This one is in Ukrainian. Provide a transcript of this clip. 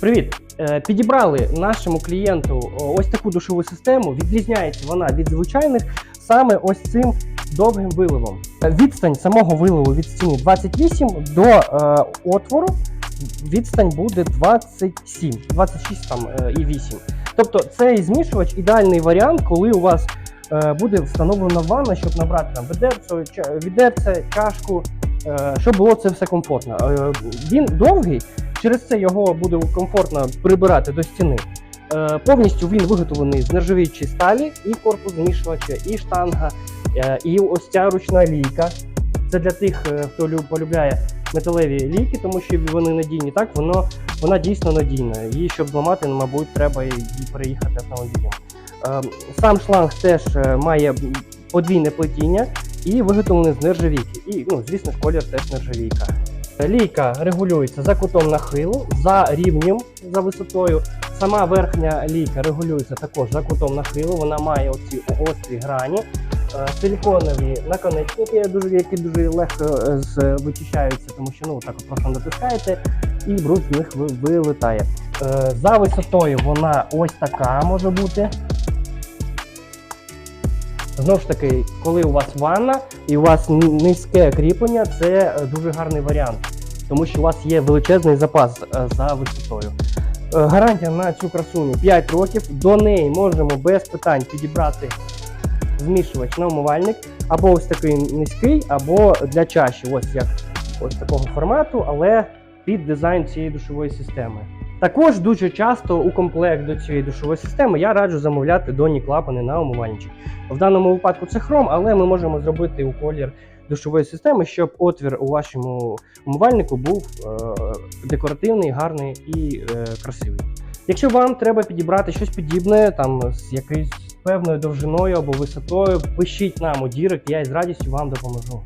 Привіт! Е, Підібрали нашому клієнту ось таку душову систему. Відрізняється вона від звичайних саме ось цим довгим виливом. Е, Відстань самого виливу від стіни 28 до е, отвору. Відстань буде 27, 26 там е, і 8. Тобто цей змішувач ідеальний варіант, коли у вас е, буде встановлена ванна, щоб набрати там відерце, відерце, чашку, е, щоб було це все комфортно. Е, Він довгий, через це його буде комфортно прибирати до стіни. Е, Повністю він виготовлений з нержавіючої сталі, і корпус змішувача, і штанга, е, і ось ця ручна лійка. Це для тих, е, хто полюбляє металеві лійки, тому що вони надійні. Так, воно вона дійсно надійна. Її, щоб зламати, ну, мабуть, треба її переїхати автомобілем. Е, Сам шланг теж е, має подвійне плетіння і виготовлений з нержавійки. І, ну, звісно ж, колір теж нержавійка. Лійка регулюється за кутом нахилу, за рівнем, за висотою. Сама верхня лійка регулюється також за кутом нахилу. Вона має оці гострі грані, е, силіконові наконечники, які дуже легко е, вичищаються, тому що ну так просто натискаєте і бруд з них ви- вилетає. Е, За висотою вона ось така може бути. Знову ж таки, коли у вас ванна і у вас низьке кріплення, це е, дуже гарний варіант, тому що у вас є величезний запас е, за висотою. Е, Гарантія на цю красуню 5 років. До неї можемо без питань підібрати змішувач на умивальник, або ось такий низький, або для чаші, ось як ось такого формату, але під дизайн цієї душової системи. Також дуже часто у комплект до цієї душової системи я раджу замовляти доні клапани на умивальничок. В даному випадку це хром, але ми можемо зробити у колір душової системи, щоб отвір у вашому умивальнику був е, декоративний, гарний і е, красивий. Якщо вам треба підібрати щось подібне, там з якоюсь певною довжиною або висотою, пишіть нам у Дірект, я із радістю вам допоможу.